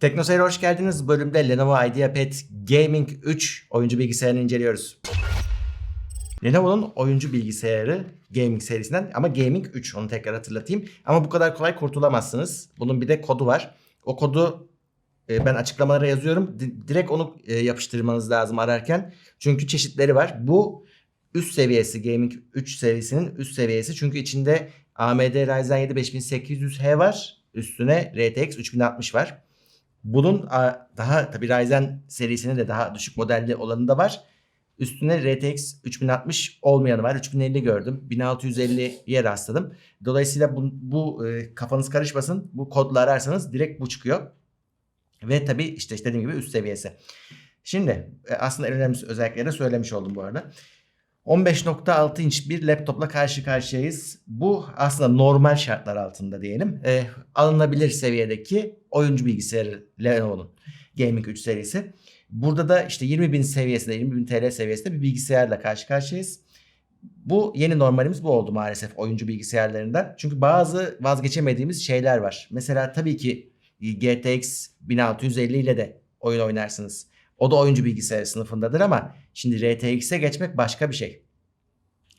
TeknoSeyir'e hoş geldiniz. Bu bölümde Lenovo IdeaPad Gaming 3 oyuncu bilgisayarını inceliyoruz. Lenovo'nun oyuncu bilgisayarı gaming serisinden ama Gaming 3 onu tekrar hatırlatayım. Ama bu kadar kolay kurtulamazsınız. Bunun bir de kodu var. O kodu e, ben açıklamalara yazıyorum. Di- direkt onu e, yapıştırmanız lazım ararken. Çünkü çeşitleri var. Bu üst seviyesi Gaming 3 serisinin üst seviyesi. Çünkü içinde AMD Ryzen 7 5800H var. Üstüne RTX 3060 var. Bunun daha tabii Ryzen serisinin de daha düşük modelli olanı da var. Üstüne RTX 3060 olmayanı var. 3050 gördüm. 1650'ye rastladım. Dolayısıyla bu, bu e, kafanız karışmasın. Bu kodla ararsanız direkt bu çıkıyor. Ve tabii işte, işte dediğim gibi üst seviyesi. Şimdi e, aslında en önemli özellikleri de söylemiş oldum bu arada. 15.6 inç bir laptopla karşı karşıyayız. Bu aslında normal şartlar altında diyelim. E, alınabilir seviyedeki oyuncu bilgisayarı Lenovo'nun Gaming 3 serisi. Burada da işte 20.000 seviyesinde, 20.000 TL seviyesinde bir bilgisayarla karşı karşıyayız. Bu yeni normalimiz bu oldu maalesef oyuncu bilgisayarlarından. Çünkü bazı vazgeçemediğimiz şeyler var. Mesela tabii ki GTX 1650 ile de oyun oynarsınız. O da oyuncu bilgisayarı sınıfındadır ama şimdi RTX'e geçmek başka bir şey.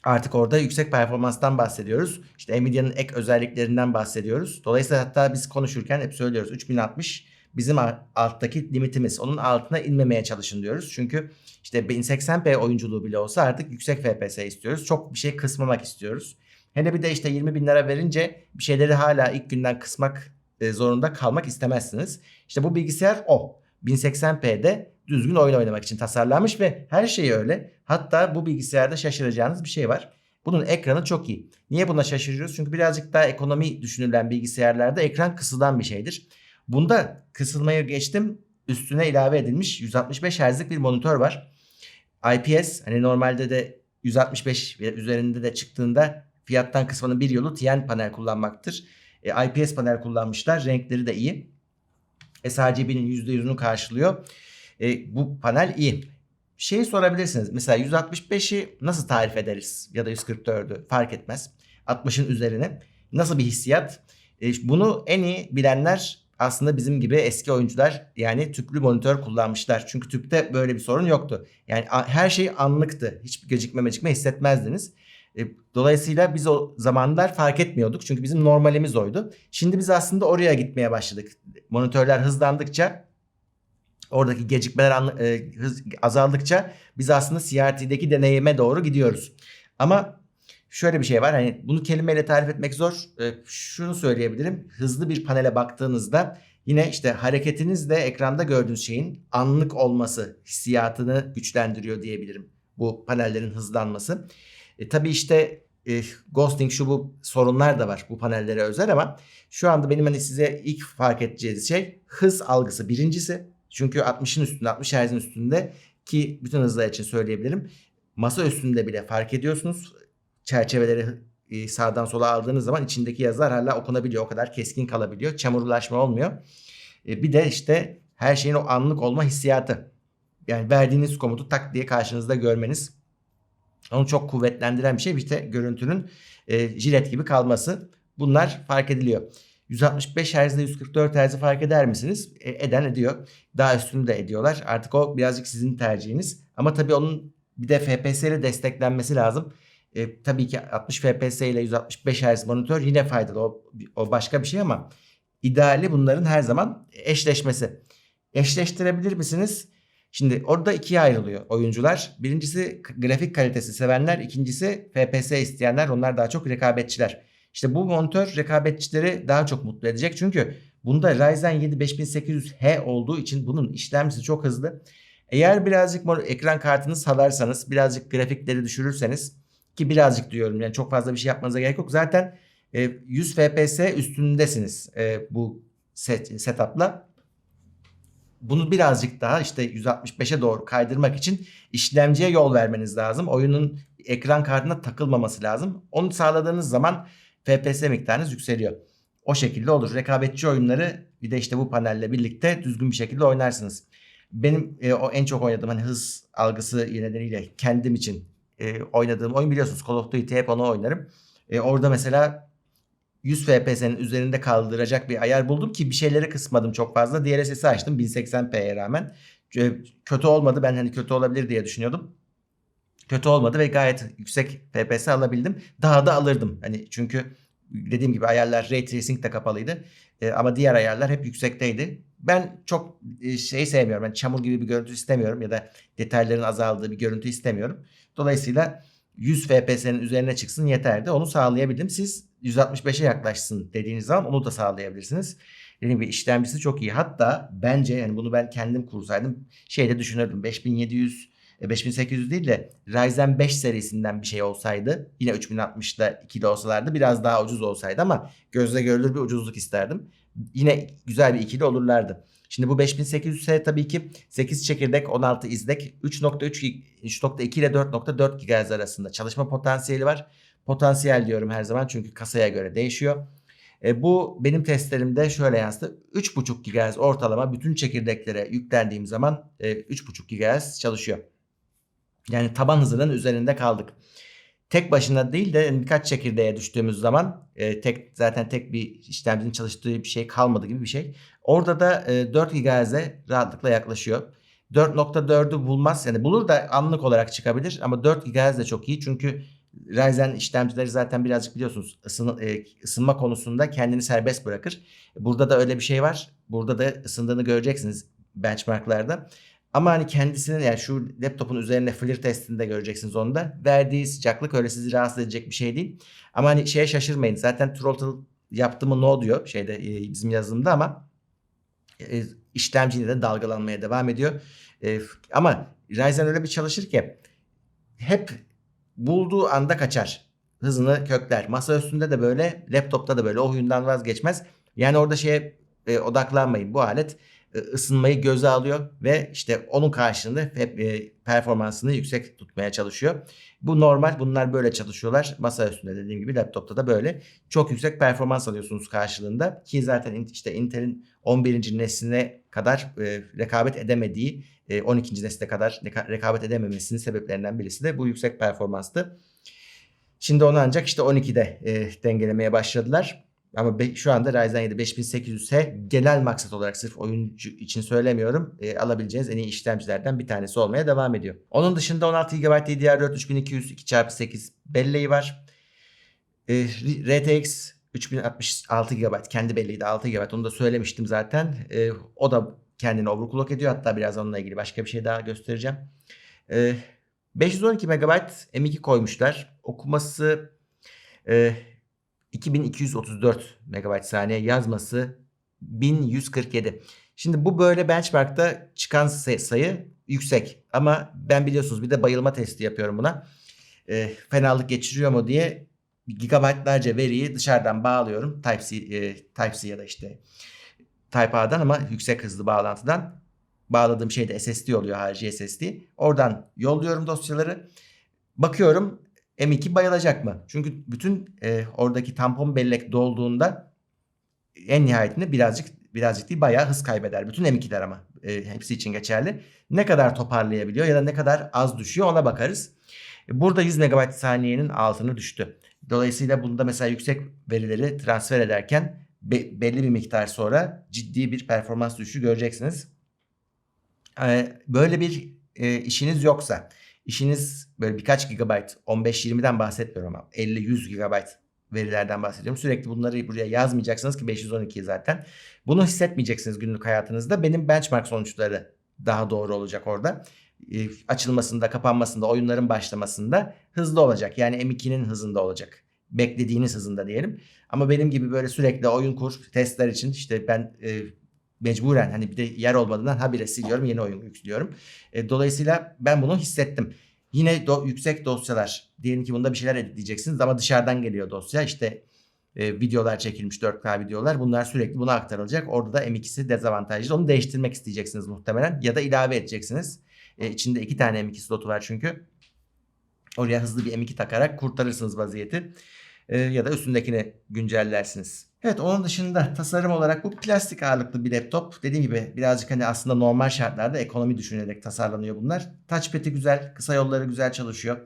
Artık orada yüksek performanstan bahsediyoruz. İşte Nvidia'nın ek özelliklerinden bahsediyoruz. Dolayısıyla hatta biz konuşurken hep söylüyoruz 3060 bizim alttaki limitimiz. Onun altına inmemeye çalışın diyoruz. Çünkü işte 1080p oyunculuğu bile olsa artık yüksek FPS istiyoruz. Çok bir şey kısmamak istiyoruz. Hele bir de işte 20 bin lira verince bir şeyleri hala ilk günden kısmak e, zorunda kalmak istemezsiniz. İşte bu bilgisayar o. 1080p'de düzgün oyun oynamak için tasarlanmış ve her şey öyle. Hatta bu bilgisayarda şaşıracağınız bir şey var. Bunun ekranı çok iyi. Niye buna şaşırıyoruz? Çünkü birazcık daha ekonomi düşünülen bilgisayarlarda ekran kısılan bir şeydir. Bunda kısılmayı geçtim. Üstüne ilave edilmiş 165 Hz'lik bir monitör var. IPS hani normalde de 165 ve üzerinde de çıktığında fiyattan kısmanın bir yolu TN panel kullanmaktır. E, IPS panel kullanmışlar. Renkleri de iyi. sRGB'nin %100'ünü karşılıyor. E, bu panel iyi. Şeyi sorabilirsiniz. Mesela 165'i nasıl tarif ederiz? Ya da 144'ü fark etmez. 60'ın üzerine. Nasıl bir hissiyat? E, bunu en iyi bilenler aslında bizim gibi eski oyuncular yani tüplü monitör kullanmışlar. Çünkü tüpte böyle bir sorun yoktu. Yani her şey anlıktı. Hiçbir gecikme mecikme hissetmezdiniz. E, Dolayısıyla biz o zamanlar fark etmiyorduk. Çünkü bizim normalimiz oydu. Şimdi biz aslında oraya gitmeye başladık. Monitörler hızlandıkça oradaki gecikmeler e, hız, azaldıkça biz aslında CRT'deki deneyime doğru gidiyoruz. Ama şöyle bir şey var. Hani bunu kelimeyle tarif etmek zor. E, şunu söyleyebilirim. Hızlı bir panele baktığınızda yine işte hareketinizle ekranda gördüğünüz şeyin anlık olması hissiyatını güçlendiriyor diyebilirim. Bu panellerin hızlanması. E, tabii işte e, ghosting şu bu sorunlar da var bu panellere özel ama şu anda benim hani size ilk fark edeceğiniz şey hız algısı birincisi. Çünkü 60'ın üstünde 60 Hz'in üstünde ki bütün hızlar için söyleyebilirim. Masa üstünde bile fark ediyorsunuz. Çerçeveleri e, sağdan sola aldığınız zaman içindeki yazılar hala okunabiliyor. O kadar keskin kalabiliyor. Çamurlaşma olmuyor. E, bir de işte her şeyin o anlık olma hissiyatı. Yani verdiğiniz komutu tak diye karşınızda görmeniz onu çok kuvvetlendiren bir şey. İşte görüntünün e, jilet gibi kalması. Bunlar fark ediliyor. 165 Hz ile 144 Hz'i fark eder misiniz? E, eden ediyor. Daha üstünü de ediyorlar. Artık o birazcık sizin tercihiniz. Ama tabii onun bir de FPS ile desteklenmesi lazım. E, tabii ki 60 FPS ile 165 Hz monitör yine faydalı. O, o başka bir şey ama ideali bunların her zaman eşleşmesi. Eşleştirebilir misiniz? Şimdi orada ikiye ayrılıyor oyuncular. Birincisi grafik kalitesi sevenler, ikincisi FPS isteyenler. Onlar daha çok rekabetçiler. İşte bu monitör rekabetçileri daha çok mutlu edecek. Çünkü bunda Ryzen 7 5800H olduğu için bunun işlemcisi çok hızlı. Eğer birazcık ekran kartını salarsanız, birazcık grafikleri düşürürseniz ki birazcık diyorum yani çok fazla bir şey yapmanıza gerek yok. Zaten e, 100 FPS üstündesiniz e, bu set, setup'la bunu birazcık daha işte 165'e doğru kaydırmak için işlemciye yol vermeniz lazım. Oyunun ekran kartına takılmaması lazım. Onu sağladığınız zaman FPS miktarınız yükseliyor. O şekilde olur. Rekabetçi oyunları bir de işte bu panelle birlikte düzgün bir şekilde oynarsınız. Benim e, o en çok oynadığım hani hız algısı nedeniyle kendim için e, oynadığım oyun biliyorsunuz Call of Duty hep onu oynarım. E, orada mesela 100 FPS'nin üzerinde kaldıracak bir ayar buldum ki bir şeyleri kısmadım çok fazla. DLSS'i açtım 1080p'ye rağmen. E, Kötü olmadı. Ben hani kötü olabilir diye düşünüyordum. Kötü olmadı ve gayet yüksek FPS alabildim. Daha da alırdım. Hani çünkü dediğim gibi ayarlar Ray Tracing de kapalıydı. E, ama diğer ayarlar hep yüksekteydi. Ben çok e, şey sevmiyorum. Ben çamur gibi bir görüntü istemiyorum ya da detayların azaldığı bir görüntü istemiyorum. Dolayısıyla 100 FPS'nin üzerine çıksın yeterdi. Onu sağlayabildim. Siz 165'e yaklaşsın dediğiniz zaman onu da sağlayabilirsiniz. Dediğim gibi işlemcisi çok iyi. Hatta bence yani bunu ben kendim kursaydım şeyde düşünürdüm. 5700 e, 5800 değil de Ryzen 5 serisinden bir şey olsaydı yine 3060'da ikili olsalardı biraz daha ucuz olsaydı ama gözle görülür bir ucuzluk isterdim. Yine güzel bir ikili olurlardı. Şimdi bu 5800S tabii ki 8 çekirdek 16 izlek 3.3 3.2 ile 4.4 GHz arasında çalışma potansiyeli var. Potansiyel diyorum her zaman çünkü kasaya göre değişiyor. E, bu benim testlerimde şöyle yansıdı. 3.5 GHz ortalama bütün çekirdeklere yüklendiğim zaman e, 3.5 GHz çalışıyor. Yani taban hızının üzerinde kaldık. Tek başına değil de birkaç çekirdeğe düştüğümüz zaman e, tek zaten tek bir işlemcinin çalıştığı bir şey kalmadı gibi bir şey. Orada da e, 4 GHz'e rahatlıkla yaklaşıyor. 4.4'ü bulmaz. Yani bulur da anlık olarak çıkabilir ama 4 GHz de çok iyi. Çünkü Ryzen işlemcileri zaten birazcık biliyorsunuz ısın, e, ısınma konusunda kendini serbest bırakır. Burada da öyle bir şey var. Burada da ısındığını göreceksiniz benchmarklarda. Ama hani kendisinin yani şu laptopun üzerine FLIR testinde göreceksiniz onu da. Verdiği sıcaklık öyle sizi rahatsız edecek bir şey değil. Ama hani şeye şaşırmayın. Zaten throttle yaptı mı no diyor şeyde e, bizim yazılımda ama e, işlemci de dalgalanmaya devam ediyor. E, ama Ryzen öyle bir çalışır ki hep bulduğu anda kaçar. Hızını kökler. Masa üstünde de böyle, laptopta da böyle. O huyundan vazgeçmez. Yani orada şeye e, odaklanmayın. Bu alet ısınmayı göze alıyor ve işte onun karşılığında hep e, performansını yüksek tutmaya çalışıyor. Bu normal. Bunlar böyle çalışıyorlar. Masa üstünde dediğim gibi laptopta da böyle. Çok yüksek performans alıyorsunuz karşılığında ki zaten işte Intel'in 11. nesline kadar e, rekabet edemediği 12. nesile kadar rekabet edememesinin sebeplerinden birisi de bu yüksek performanstı. Şimdi onu ancak işte 12'de e, dengelemeye başladılar. Ama be, şu anda Ryzen 7 5800H genel maksat olarak sırf oyuncu için söylemiyorum. E, alabileceğiniz en iyi işlemcilerden bir tanesi olmaya devam ediyor. Onun dışında 16 GB DDR4 3200 2x8 belleği var. E, RTX 3066 GB kendi belleği de 6 GB onu da söylemiştim zaten. E, o da kendini overclock ediyor. Hatta biraz onunla ilgili başka bir şey daha göstereceğim. E, 512 MB M2 koymuşlar. Okuması e, 2234 MB saniye yazması 1147. Şimdi bu böyle benchmarkta çıkan sayı yüksek. Ama ben biliyorsunuz bir de bayılma testi yapıyorum buna. E, fenalık geçiriyor mu diye gigabaytlarca veriyi dışarıdan bağlıyorum. Type-C, e, Type-C ya da işte Type-A'dan ama yüksek hızlı bağlantıdan. Bağladığım şey de SSD oluyor harici SSD. Oradan yolluyorum dosyaları. Bakıyorum M2 bayılacak mı? Çünkü bütün e, oradaki tampon bellek dolduğunda en nihayetinde birazcık birazcık değil bayağı hız kaybeder. Bütün M2'ler ama e, hepsi için geçerli. Ne kadar toparlayabiliyor ya da ne kadar az düşüyor ona bakarız. Burada 100 MB saniyenin altını düştü. Dolayısıyla bunda mesela yüksek verileri transfer ederken be, belli bir miktar sonra ciddi bir performans düşüşü göreceksiniz. E, böyle bir e, işiniz yoksa İşiniz böyle birkaç gigabayt 15-20'den bahsetmiyorum ama 50-100 gigabayt verilerden bahsediyorum. Sürekli bunları buraya yazmayacaksınız ki 512 zaten. Bunu hissetmeyeceksiniz günlük hayatınızda. Benim benchmark sonuçları daha doğru olacak orada. E, açılmasında, kapanmasında, oyunların başlamasında hızlı olacak. Yani M2'nin hızında olacak. Beklediğiniz hızında diyelim. Ama benim gibi böyle sürekli oyun kur testler için işte ben e, mecburen hani bir de yer olmadığından habire siliyorum yeni oyun yüklüyorum. E, dolayısıyla ben bunu hissettim. Yine do- yüksek dosyalar. Diyelim ki bunda bir şeyler editleyeceksiniz ama dışarıdan geliyor dosya. İşte e, videolar çekilmiş 4K videolar. Bunlar sürekli buna aktarılacak. Orada da M2'si dezavantajlı. Onu değiştirmek isteyeceksiniz muhtemelen. Ya da ilave edeceksiniz. E, içinde iki tane M2 slotu var çünkü. Oraya hızlı bir M2 takarak kurtarırsınız vaziyeti. E, ya da üstündekini güncellersiniz. Evet onun dışında tasarım olarak bu plastik ağırlıklı bir laptop. Dediğim gibi birazcık hani aslında normal şartlarda ekonomi düşünerek tasarlanıyor bunlar. Touchpad'i güzel, kısa yolları güzel çalışıyor.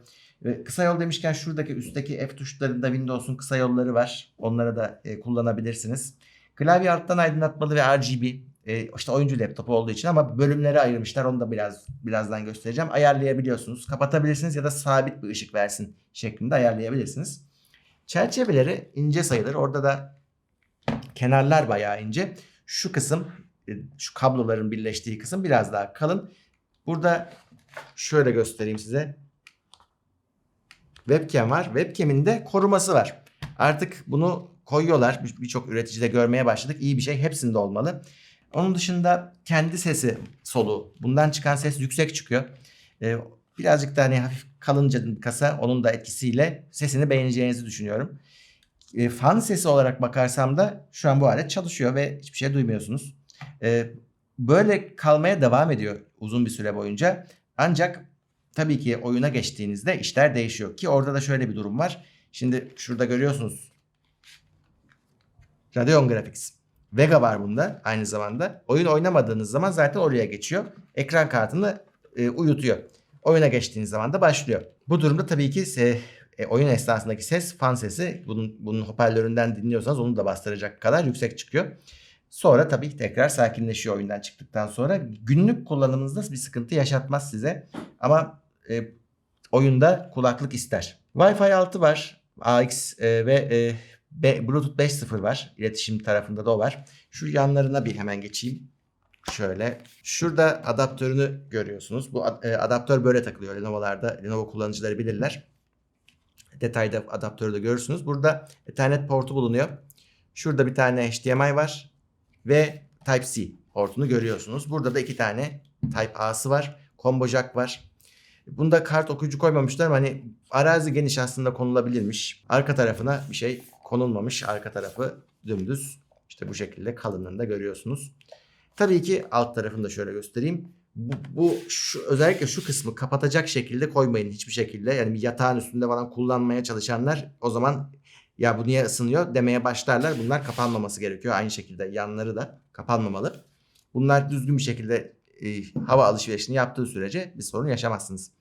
Kısa yol demişken şuradaki üstteki F tuşlarında Windows'un kısa yolları var. Onları da e, kullanabilirsiniz. Klavye alttan aydınlatmalı ve RGB. E, işte oyuncu laptopu olduğu için ama bölümlere ayırmışlar. Onu da biraz birazdan göstereceğim. Ayarlayabiliyorsunuz. Kapatabilirsiniz ya da sabit bir ışık versin şeklinde ayarlayabilirsiniz. Çerçeveleri ince sayılır. Orada da kenarlar bayağı ince. Şu kısım e, şu kabloların birleştiği kısım biraz daha kalın. Burada şöyle göstereyim size. Webcam var. Webcam'in de koruması var. Artık bunu koyuyorlar. Bir- Birçok üreticide görmeye başladık. İyi bir şey. Hepsinde olmalı. Onun dışında kendi sesi soluğu. Bundan çıkan ses yüksek çıkıyor. Ee, birazcık da hani hafif kalınca kasa onun da etkisiyle sesini beğeneceğinizi düşünüyorum. Ee, fan sesi olarak bakarsam da şu an bu alet çalışıyor ve hiçbir şey duymuyorsunuz. Ee, böyle kalmaya devam ediyor uzun bir süre boyunca. Ancak tabii ki oyuna geçtiğinizde işler değişiyor. Ki orada da şöyle bir durum var. Şimdi şurada görüyorsunuz. Radeon Graphics. Vega var bunda aynı zamanda. Oyun oynamadığınız zaman zaten oraya geçiyor. Ekran kartını e, uyutuyor. Oyuna geçtiğiniz zaman da başlıyor. Bu durumda tabii ki e, oyun esnasındaki ses, fan sesi bunun, bunun hoparlöründen dinliyorsanız onu da bastıracak kadar yüksek çıkıyor. Sonra tabii tekrar sakinleşiyor oyundan çıktıktan sonra. Günlük kullanımınızda bir sıkıntı yaşatmaz size. Ama e, oyunda kulaklık ister. Wi-Fi 6 var. AX e, ve e, B- Bluetooth 5.0 var. İletişim tarafında da o var. Şu yanlarına bir hemen geçeyim. Şöyle. Şurada adaptörünü görüyorsunuz. Bu e, adaptör böyle takılıyor. Lenovo'larda Lenovo kullanıcıları bilirler. Detayda adaptörü de görürsünüz. Burada Ethernet portu bulunuyor. Şurada bir tane HDMI var ve Type-C portunu görüyorsunuz. Burada da iki tane Type-A'sı var. Combo jack var. Bunda kart okuyucu koymamışlar ama hani arazi geniş aslında konulabilirmiş. Arka tarafına bir şey konulmamış. Arka tarafı dümdüz. İşte bu şekilde kalınlığında görüyorsunuz. Tabii ki alt tarafını da şöyle göstereyim. Bu, bu şu, özellikle şu kısmı kapatacak şekilde koymayın hiçbir şekilde. Yani bir yatağın üstünde falan kullanmaya çalışanlar o zaman ya bu niye ısınıyor demeye başlarlar. Bunlar kapanmaması gerekiyor. Aynı şekilde yanları da kapanmamalı. Bunlar düzgün bir şekilde e, hava alışverişini yaptığı sürece bir sorun yaşamazsınız.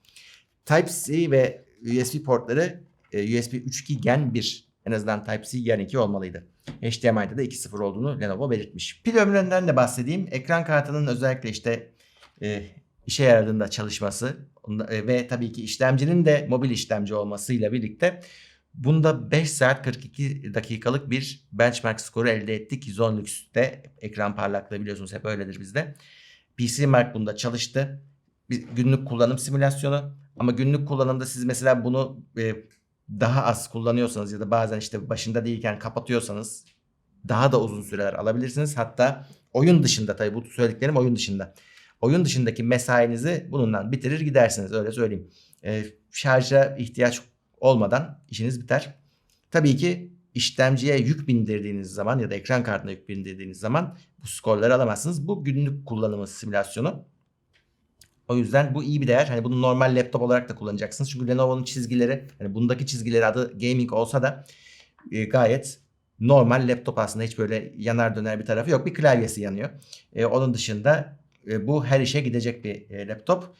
Type-C ve USB portları e, USB 3.2 Gen 1 en azından Type-C Gen 2 olmalıydı. HDMI'de de 2.0 olduğunu Lenovo belirtmiş. Pil ömründen de bahsedeyim. Ekran kartının özellikle işte e, işe yaradığında çalışması e, ve tabii ki işlemcinin de mobil işlemci olmasıyla birlikte bunda 5 saat 42 dakikalık bir benchmark skoru elde ettik. Zone Luxe'de ekran parlaklığı biliyorsunuz hep öyledir bizde. PC Mark bunda çalıştı. Bir günlük kullanım simülasyonu ama günlük kullanımda siz mesela bunu e, daha az kullanıyorsanız ya da bazen işte başında değilken kapatıyorsanız daha da uzun süreler alabilirsiniz. Hatta oyun dışında tabii bu söylediklerim oyun dışında. Oyun dışındaki mesainizi bununla bitirir gidersiniz öyle söyleyeyim. E, şarja ihtiyaç olmadan işiniz biter. Tabii ki işlemciye yük bindirdiğiniz zaman ya da ekran kartına yük bindirdiğiniz zaman bu skorları alamazsınız. Bu günlük kullanımı simülasyonu. O yüzden bu iyi bir değer. Hani bunu normal laptop olarak da kullanacaksınız. Çünkü Lenovo'nun çizgileri, hani bundaki çizgileri adı gaming olsa da e, gayet normal laptop aslında hiç böyle yanar döner bir tarafı yok. Bir klavyesi yanıyor. E, onun dışında e, bu her işe gidecek bir e, laptop.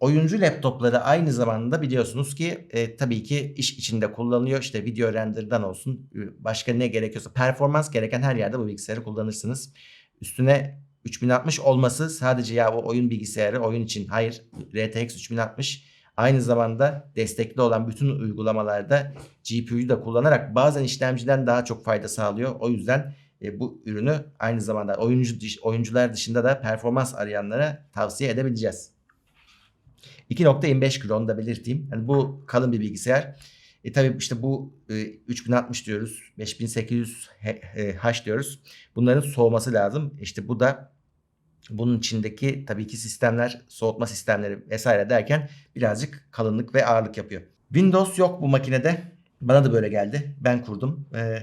Oyuncu laptopları aynı zamanda biliyorsunuz ki e, tabii ki iş içinde kullanılıyor. İşte video render'dan olsun başka ne gerekiyorsa performans gereken her yerde bu bilgisayarı kullanırsınız. Üstüne 3060 olması sadece ya o oyun bilgisayarı oyun için hayır RTX 3060 aynı zamanda destekli olan bütün uygulamalarda GPU'yu da kullanarak bazen işlemciden daha çok fayda sağlıyor. O yüzden e, bu ürünü aynı zamanda oyuncu oyuncular dışında da performans arayanlara tavsiye edebileceğiz. 2.25 kilo onu da belirteyim. Yani bu kalın bir bilgisayar. E tabii işte bu e, 3060 diyoruz. 5800 H, e, diyoruz. Bunların soğuması lazım. İşte bu da bunun içindeki tabii ki sistemler, soğutma sistemleri vesaire derken birazcık kalınlık ve ağırlık yapıyor. Windows yok bu makinede. Bana da böyle geldi. Ben kurdum. Ee,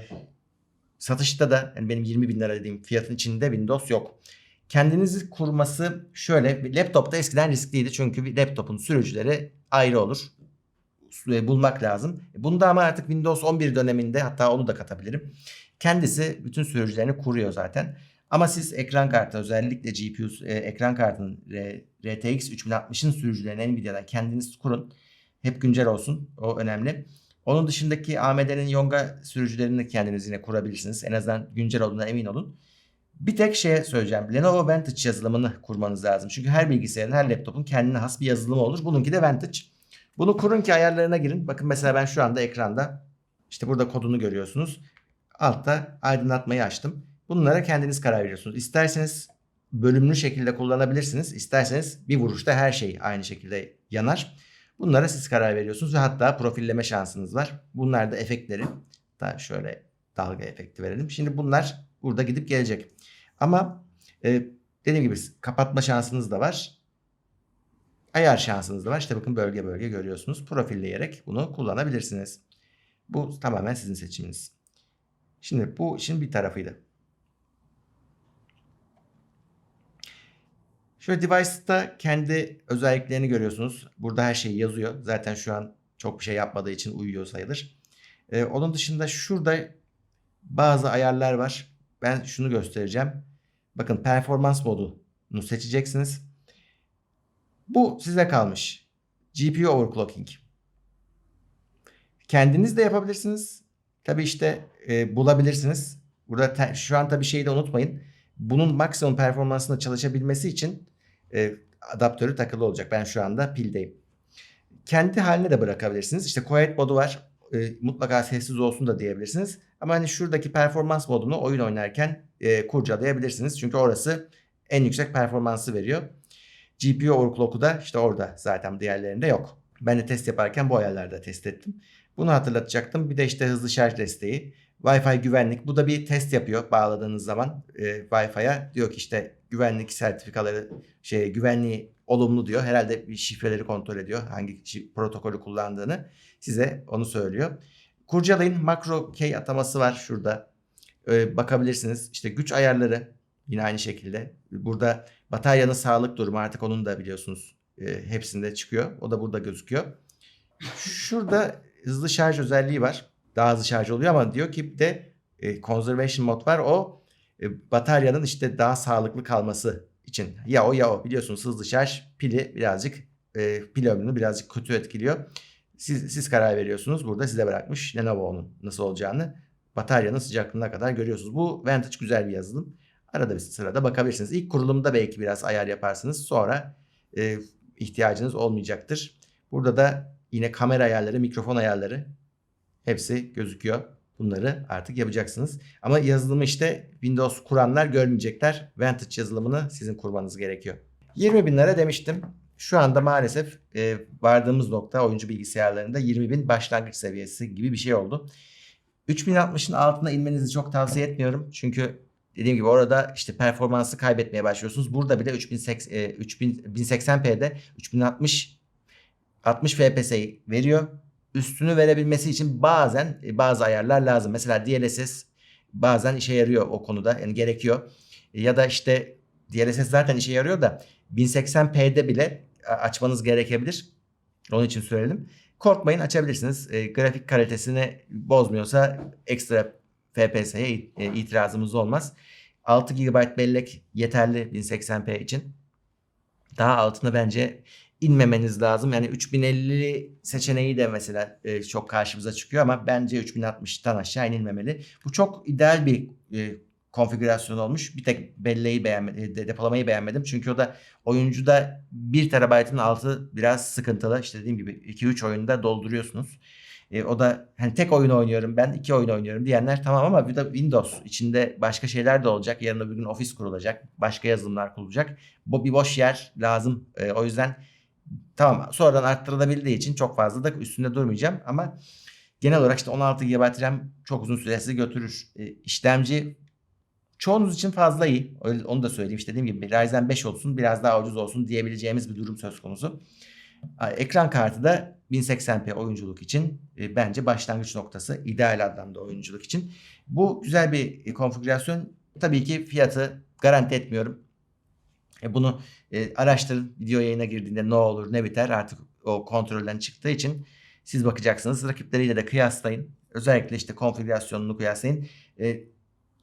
satışta da yani benim 20 bin lira dediğim fiyatın içinde Windows yok. Kendinizi kurması şöyle. Laptopta eskiden riskliydi çünkü bir laptopun sürücüleri ayrı olur. E, Bulmak lazım. Bunda ama artık Windows 11 döneminde hatta onu da katabilirim. Kendisi bütün sürücülerini kuruyor zaten. Ama siz ekran kartı özellikle GPU e, ekran kartının R- RTX 3060'ın sürücülerini Nvidia'dan kendiniz kurun. hep güncel olsun. O önemli. Onun dışındaki AMD'nin Yonga sürücülerini kendiniz yine kurabilirsiniz. En azından güncel olduğuna emin olun. Bir tek şeye söyleyeceğim. Lenovo Vantage yazılımını kurmanız lazım. Çünkü her bilgisayarın, her laptopun kendine has bir yazılımı olur. Bununki de Vantage. Bunu kurun ki ayarlarına girin. Bakın mesela ben şu anda ekranda işte burada kodunu görüyorsunuz. Altta aydınlatmayı açtım. Bunlara kendiniz karar veriyorsunuz. İsterseniz bölümlü şekilde kullanabilirsiniz. İsterseniz bir vuruşta her şey aynı şekilde yanar. Bunlara siz karar veriyorsunuz ve hatta profilleme şansınız var. Bunlar da efektleri. Da şöyle dalga efekti verelim. Şimdi bunlar burada gidip gelecek. Ama e, dediğim gibi kapatma şansınız da var. Ayar şansınız da var. İşte bakın bölge bölge görüyorsunuz. Profilleyerek bunu kullanabilirsiniz. Bu tamamen sizin seçiminiz. Şimdi bu işin bir tarafıydı. Şöyle device'da kendi özelliklerini görüyorsunuz. Burada her şey yazıyor. Zaten şu an çok bir şey yapmadığı için uyuyor sayılır. Ee, onun dışında şurada bazı ayarlar var. Ben şunu göstereceğim. Bakın performans modunu seçeceksiniz. Bu size kalmış. GPU overclocking. Kendiniz de yapabilirsiniz. Tabi işte e, bulabilirsiniz. Burada te, şu an tabii şeyi de unutmayın. Bunun maksimum performansında çalışabilmesi için e, adaptörü takılı olacak. Ben şu anda pildeyim. Kendi haline de bırakabilirsiniz. İşte quiet modu var. E, mutlaka sessiz olsun da diyebilirsiniz. Ama hani şuradaki performans modunu oyun oynarken e, kurcalayabilirsiniz. Çünkü orası en yüksek performansı veriyor. GPU overclock'u da işte orada zaten diğerlerinde yok. Ben de test yaparken bu ayarlarda test ettim. Bunu hatırlatacaktım. Bir de işte hızlı şarj desteği. Wi-Fi güvenlik. Bu da bir test yapıyor bağladığınız zaman e, Wi-Fi'ye. Diyor ki işte güvenlik sertifikaları şey güvenliği olumlu diyor. Herhalde bir şifreleri kontrol ediyor. Hangi protokolü kullandığını size onu söylüyor. Kurcalayın. Makro key ataması var şurada. Ee, bakabilirsiniz. İşte güç ayarları yine aynı şekilde. Burada bataryanın sağlık durumu artık onun da biliyorsunuz e, hepsinde çıkıyor. O da burada gözüküyor. Şurada hızlı şarj özelliği var. Daha hızlı şarj oluyor ama diyor ki bir de e, conservation mod var. O e, bataryanın işte daha sağlıklı kalması için. Ya o ya o biliyorsunuz hızlı şarj pili birazcık e, pil ömrünü birazcık kötü etkiliyor. Siz, siz karar veriyorsunuz. Burada size bırakmış Lenovo onun nasıl olacağını. Bataryanın sıcaklığına kadar görüyorsunuz. Bu Vantage güzel bir yazılım. Arada bir sırada bakabilirsiniz. İlk kurulumda belki biraz ayar yaparsınız. Sonra e, ihtiyacınız olmayacaktır. Burada da yine kamera ayarları, mikrofon ayarları hepsi gözüküyor. Bunları artık yapacaksınız. Ama yazılımı işte Windows kuranlar görmeyecekler. Vantage yazılımını sizin kurmanız gerekiyor. 20 bin lira demiştim. Şu anda maalesef e, vardığımız nokta oyuncu bilgisayarlarında 20 bin başlangıç seviyesi gibi bir şey oldu. 3060'ın altına inmenizi çok tavsiye etmiyorum. Çünkü dediğim gibi orada işte performansı kaybetmeye başlıyorsunuz. Burada bile 3080, e, 3000, 1080p'de 3060 60 FPS'yi veriyor. Üstünü verebilmesi için bazen e, bazı ayarlar lazım. Mesela DLSS bazen işe yarıyor o konuda. Yani gerekiyor. Ya da işte DLSS zaten işe yarıyor da 1080p'de bile açmanız gerekebilir. Onun için söyledim. Korkmayın açabilirsiniz. E, grafik kalitesini bozmuyorsa ekstra FPS'ye e, itirazımız olmaz. 6 GB bellek yeterli 1080p için. Daha altına bence inmemeniz lazım. Yani 3050 seçeneği de mesela e, çok karşımıza çıkıyor ama bence 3060'tan aşağı inilmemeli. Bu çok ideal bir e, konfigürasyon olmuş. Bir tek belleği beğenmedim, depolamayı beğenmedim. Çünkü o da oyuncuda 1 TB'ın altı biraz sıkıntılı. İşte dediğim gibi 2-3 oyunda dolduruyorsunuz. E, o da hani tek oyun oynuyorum ben, iki oyun oynuyorum diyenler tamam ama bir de Windows içinde başka şeyler de olacak. Yarın öbür gün ofis kurulacak, başka yazılımlar kurulacak. Bu bir boş yer lazım. E, o yüzden tamam sonradan arttırılabildiği için çok fazla da üstünde durmayacağım ama genel olarak işte 16 GB RAM çok uzun süre götürür. E, işlemci çoğunuz için fazla iyi. Onu da söyleyeyim. İşte dediğim gibi Ryzen 5 olsun biraz daha ucuz olsun diyebileceğimiz bir durum söz konusu. Ekran kartı da 1080p oyunculuk için e, bence başlangıç noktası ideal anlamda oyunculuk için. Bu güzel bir e, konfigürasyon. Tabii ki fiyatı garanti etmiyorum. E, bunu e, araştırın. Video yayına girdiğinde ne olur ne biter artık o kontrolden çıktığı için siz bakacaksınız. Rakipleriyle de kıyaslayın. Özellikle işte konfigürasyonunu kıyaslayın. E,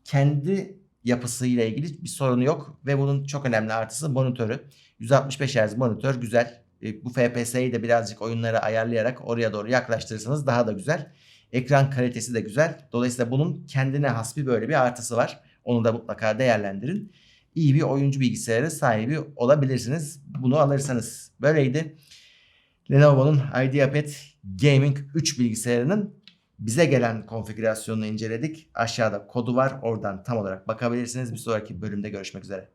kendi yapısıyla ilgili bir sorunu yok ve bunun çok önemli artısı monitörü. 165 Hz monitör güzel. e, bu FPS'yi de birazcık oyunlara ayarlayarak oraya doğru yaklaştırırsanız daha da güzel. Ekran kalitesi de güzel. Dolayısıyla bunun kendine has bir böyle bir artısı var. Onu da mutlaka değerlendirin. İyi bir oyuncu bilgisayarı sahibi olabilirsiniz. Bunu alırsanız. Böyleydi. Lenovo'nun IdeaPad Gaming 3 bilgisayarının bize gelen konfigürasyonunu inceledik. Aşağıda kodu var. Oradan tam olarak bakabilirsiniz. Bir sonraki bölümde görüşmek üzere.